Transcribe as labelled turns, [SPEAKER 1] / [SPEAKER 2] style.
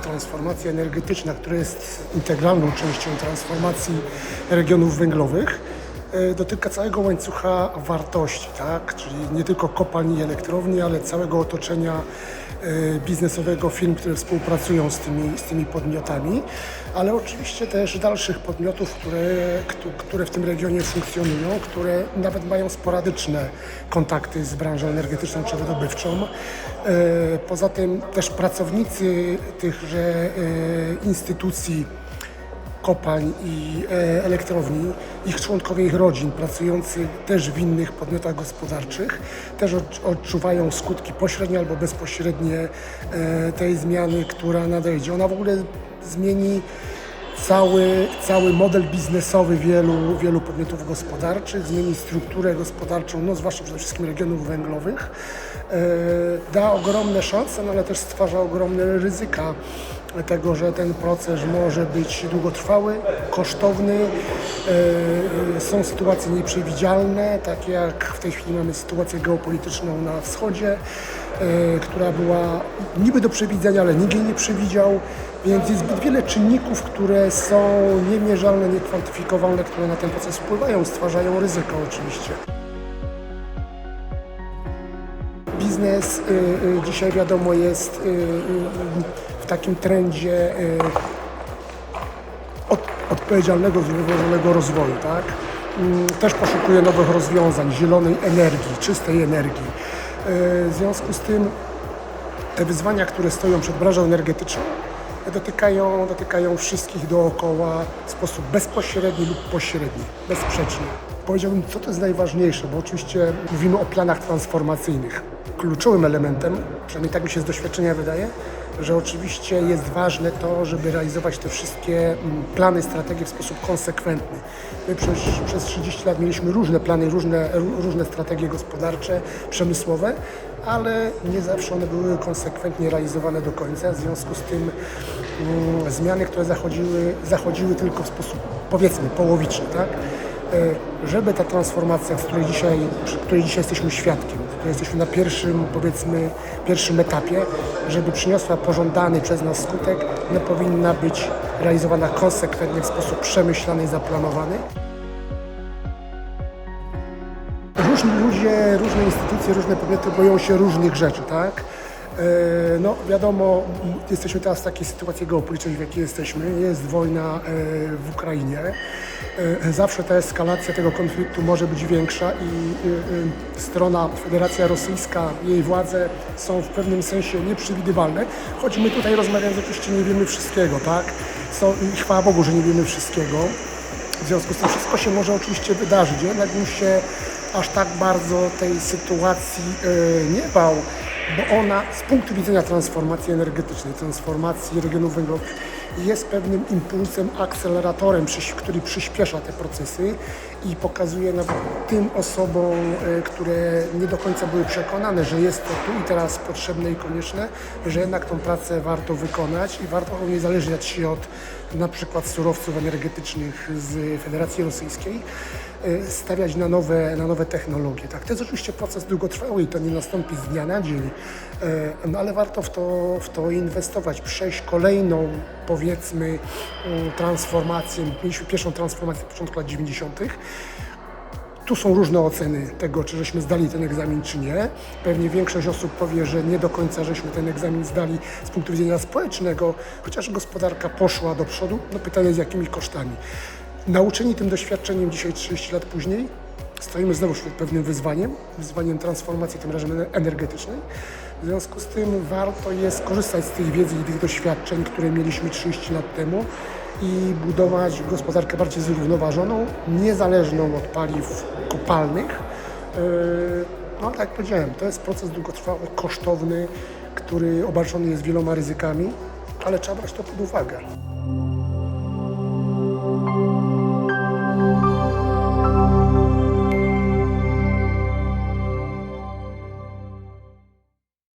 [SPEAKER 1] transformacja energetyczna, która jest integralną częścią transformacji regionów węglowych, dotyka całego łańcucha wartości, tak? czyli nie tylko kopalni i elektrowni, ale całego otoczenia e, biznesowego firm, które współpracują z tymi, z tymi podmiotami, ale oczywiście też dalszych podmiotów, które, któ- które w tym regionie funkcjonują, które nawet mają sporadyczne kontakty z branżą energetyczną czy wydobywczą. E, Poza tym też pracownicy tychże e, instytucji kopalń i e, elektrowni, ich członkowie ich rodzin pracujący też w innych podmiotach gospodarczych też odcz- odczuwają skutki pośrednie albo bezpośrednie e, tej zmiany, która nadejdzie. Ona w ogóle zmieni cały, cały model biznesowy wielu, wielu podmiotów gospodarczych, zmieni strukturę gospodarczą, no zwłaszcza przede wszystkim regionów węglowych. E, Da ogromne szanse, no ale też stwarza ogromne ryzyka tego, że ten proces może być długotrwały, kosztowny. E, e, Są sytuacje nieprzewidzialne, takie jak w tej chwili mamy sytuację geopolityczną na wschodzie, która była niby do przewidzenia, ale nikt jej nie przewidział, więc jest zbyt wiele czynników, które są niemierzalne, niekwantyfikowalne, które na ten proces wpływają, stwarzają ryzyko oczywiście. Biznes y, y, dzisiaj wiadomo jest w takim trendzie od, odpowiedzialnego, zrównoważonego rozwoju, tak? Mm, Też poszukuje nowych rozwiązań, zielonej energii, czystej energii. Y, W związku z tym te wyzwania, które stoją przed branżą energetyczną, dotykają, dotykają wszystkich dookoła w sposób bezpośredni lub pośredni, bezsprzecznie. Powiedziałbym, co to jest najważniejsze, bo oczywiście mówimy o planach transformacyjnych. Kluczowym elementem, przynajmniej tak mi się z doświadczenia wydaje, że oczywiście jest ważne to, żeby realizować te wszystkie mm, plany, strategie w sposób konsekwentny. My przez, przez 30 lat mieliśmy różne plany, różne, ró- różne strategie gospodarcze, przemysłowe, ale nie zawsze one były konsekwentnie realizowane do końca. W związku z tym mm, zmiany, które zachodziły, zachodziły tylko w sposób powiedzmy połowiczny, tak? E, Żeby ta transformacja, z której dzisiaj, której dzisiaj jesteśmy świadkiem, której jesteśmy na pierwszym, powiedzmy, pierwszym etapie, żeby przyniosła pożądany przez nas skutek, no powinna być realizowana konsekwentnie w sposób przemyślany i zaplanowany. Różni ludzie, różne instytucje, różne podmioty boją się różnych rzeczy, tak? E, No wiadomo, jesteśmy teraz w takiej sytuacji geopolitycznej, w jakiej jesteśmy. Jest wojna e, w Ukrainie. E, Zawsze ta eskalacja tego konfliktu może być większa i strona Federacja Rosyjska, jej władze są w pewnym sensie nieprzewidywalne, choć my tutaj rozmawiając oczywiście nie wiemy wszystkiego, tak? I chwała Bogu, że nie wiemy wszystkiego. W związku z tym wszystko się może oczywiście wydarzyć. Jednak bym się aż tak bardzo tej sytuacji nie bał, bo ona z punktu widzenia transformacji energetycznej, transformacji regionów węglowych jest pewnym impulsem, akceleratorem, który przyspiesza te procesy i pokazuje nawet tym osobom, e, które nie do końca były przekonane, że jest to tu i teraz potrzebne i konieczne, że jednak tą pracę warto wykonać i warto nie zależeć się od na przykład surowców energetycznych z Federacji Rosyjskiej, e, stawiać na nowe, na nowe technologie. Tak, to jest oczywiście proces długotrwały i to nie nastąpi z dnia na dzień, e, no ale warto w to, w to inwestować, przejść kolejną, powiedzmy, transformację. Mieliśmy pierwszą transformację w początku lat 90. Tu są różne oceny tego, czy żeśmy zdali ten egzamin, czy nie. Pewnie większość osób powie, że nie do końca żeśmy ten egzamin zdali z punktu widzenia społecznego, chociaż gospodarka poszła do przodu. No pytanie z jakimi kosztami. Nauczeni tym doświadczeniem dzisiaj 30 lat później, stoimy znowu przed pewnym wyzwaniem, wyzwaniem transformacji tym razem energetycznej. W związku z tym warto jest korzystać z tych wiedzy i tych doświadczeń, które mieliśmy 30 lat temu i budować gospodarkę bardziej zrównoważoną, niezależną od paliw kopalnych. Yy, No tak jak powiedziałem, to jest proces długotrwały, kosztowny, który obarczony jest wieloma ryzykami, ale trzeba brać to pod uwagę.